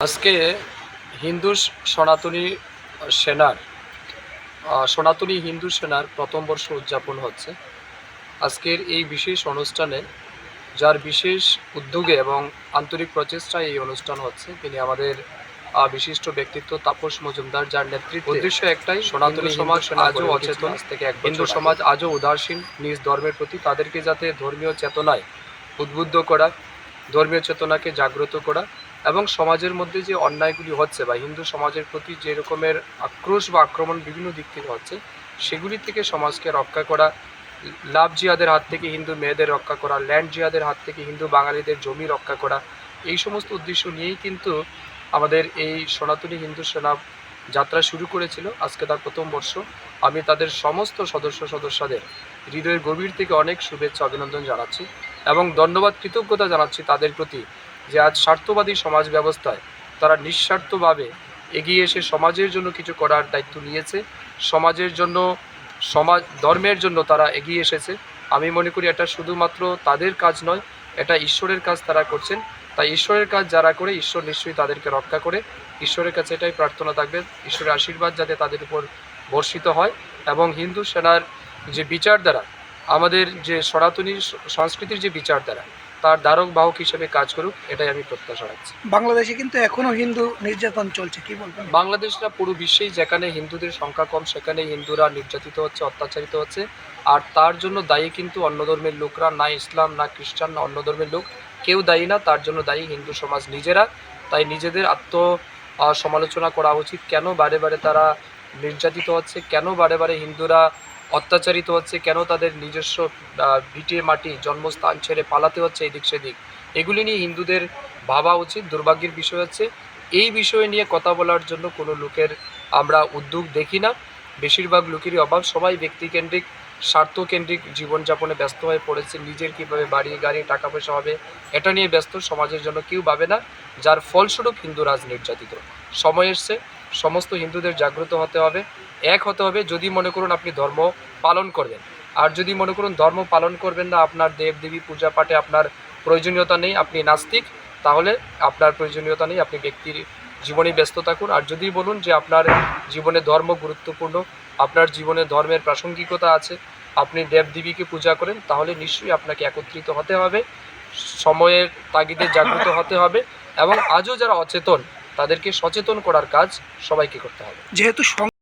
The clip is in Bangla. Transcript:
আজকে হিন্দু সনাতনী সেনার সনাতনী হিন্দু সেনার প্রথম বর্ষ উদযাপন হচ্ছে। আজকের এই বিশেষ অনুষ্ঠানে যার বিশেষ উদ্যোগে এবং আন্তরিক প্রচেষ্টায় এই অনুষ্ঠান হচ্ছে তিনি আমাদের বিশিষ্ট ব্যক্তিত্ব তাপস মজুমদার যার নেতৃত্বে উদ্দেশ্য একটাই সনাতনী সমাজ আজও অচেতন। থেকে এক হিন্দু সমাজ আজও উদাসীন নিজ ধর্মের প্রতি তাদেরকে যাতে ধর্মীয় চেতনায় উদ্বুদ্ধ করা ধর্মীয় চেতনাকে জাগ্রত করা এবং সমাজের মধ্যে যে অন্যায়গুলি হচ্ছে বা হিন্দু সমাজের প্রতি যে রকমের আক্রোশ বা আক্রমণ বিভিন্ন দিক থেকে হচ্ছে, সেগুলি থেকে সমাজকে রক্ষা করা, লাভ জিহাদের হাত থেকে হিন্দু মেয়েদের রক্ষা করা, ল্যান্ড জিহাদের হাত থেকে হিন্দু বাঙালিদের জমি রক্ষা করা, এই সমস্ত উদ্দেশ্য নিয়েই কিন্তু আমাদের এই সনাতনী হিন্দু সেনা যাত্রা শুরু করেছিল আজকে তার প্রথম বর্ষ। আমি তাদের সমস্ত সদস্য সদস্যদের হৃদয়ের গভীর থেকে অনেক শুভেচ্ছা, অভিনন্দন জানাচ্ছি। এবং ধন্যবাদ, কৃতজ্ঞতা জানাচ্ছি তাদের প্রতি যে আজ স্বার্থবাদী সমাজ ব্যবস্থায় তারা নিঃস্বার্থভাবে এগিয়ে এসে সমাজের জন্য কিছু করার দায়িত্ব নিয়েছে। সমাজের জন্য, সমাজ, ধর্মের জন্য তারা এগিয়ে এসেছে। আমি মনে করি এটা শুধুমাত্র তাদের কাজ নয়, এটা ঈশ্বরের কাজ তারা করছেন। তাই ঈশ্বরের কাজ যারা করে, ঈশ্বর নিশ্চয়ই তাদেরকে রক্ষা করে। ঈশ্বরের কাছে এটাই প্রার্থনা থাকবে, ঈশ্বরের আশীর্বাদ যাতে তাদের উপর বর্ষিত হয়। এবং হিন্দু সেনার যে বিচারধারা আমাদের যে সনাতনী সংস্কৃতির যে বিচারধারা তার দ্বারক বাহক হিসেবে কাজ করুক এটাই আমি প্রত্যাশা রাখছি। বাংলাদেশে কিন্তু এখনও হিন্দু নির্যাতন চলছে কি বলবেন? বাংলাদেশ না পুরো বিশ্বেই যেখানে হিন্দুদের সংখ্যা কম সেখানে হিন্দুরা নির্যাতিত হচ্ছে অত্যাচারিত হচ্ছে। আর তার জন্য দায়ী কিন্তু অন্য ধর্মের লোকরা না ইসলাম না খ্রিস্টান না অন্য ধর্মের লোক। কেউ দায়ী না তার জন্য দায়ী হিন্দু সমাজ নিজেরা। তাই নিজেদের আত্ম সমালোচনা করা উচিত। কেন বারে বারে তারা নির্যাতিত হচ্ছে, কেন বারে বারে হিন্দুরা অত্যাচারিত হচ্ছে, কেন তাদের নিজস্ব ভিটে মাটি, জন্মস্থান ছেড়ে পালাতে হচ্ছে এদিক সেদিক? এগুলি নিয়ে হিন্দুদের ভাবা উচিত, দুর্ভাগ্যের বিষয় হচ্ছে, এই বিষয় নিয়ে কথা বলার জন্য কোনো লোকের আমরা উদ্যোগ দেখি না। বেশিরভাগ লোকেরই অভাব, সবাই ব্যক্তিকেন্দ্রিক, স্বার্থকেন্দ্রিক জীবনযাপনে ব্যস্ত হয়ে পড়েছে, নিজের কীভাবে বাড়ি, গাড়ি টাকা পয়সা হবে, এটা নিয়ে ব্যস্ত, সমাজের জন্য কেউ ভাবে না, যার ফলস্বরূপ হিন্দু রাজ নির্যাতিত। সময় এসছে সমস্ত হিন্দুদের জাগ্রত হতে হবে, এক হতে হবে যদি মনে করুন আপনি ধর্ম পালন করবেন। আর যদি মনে করুন ধর্ম পালন করবেন না, আপনার দেব দেবী পূজা পাঠে আপনার প্রয়োজনীয়তা নেই, আপনি নাস্তিক, তাহলে আপনার প্রয়োজনীয়তা নেই, আপনি ব্যক্তির জীবনে ব্যস্ত থাকুন। আর যদি বলুন যে আপনার জীবনে ধর্ম গুরুত্বপূর্ণ, আপনার জীবনে ধর্মের প্রাসঙ্গিকতা আছে, আপনি দেবদেবীকে পূজা করেন, তাহলে নিশ্চয়ই আপনাকে একত্রিত হতে হবে, সময়ের তাগিদে জাগ্রত হতে হবে, এবং আজও যারা অচেতন তাদেরকে সচেতন করার কাজ সবাইকে করতে হবে। যেহেতু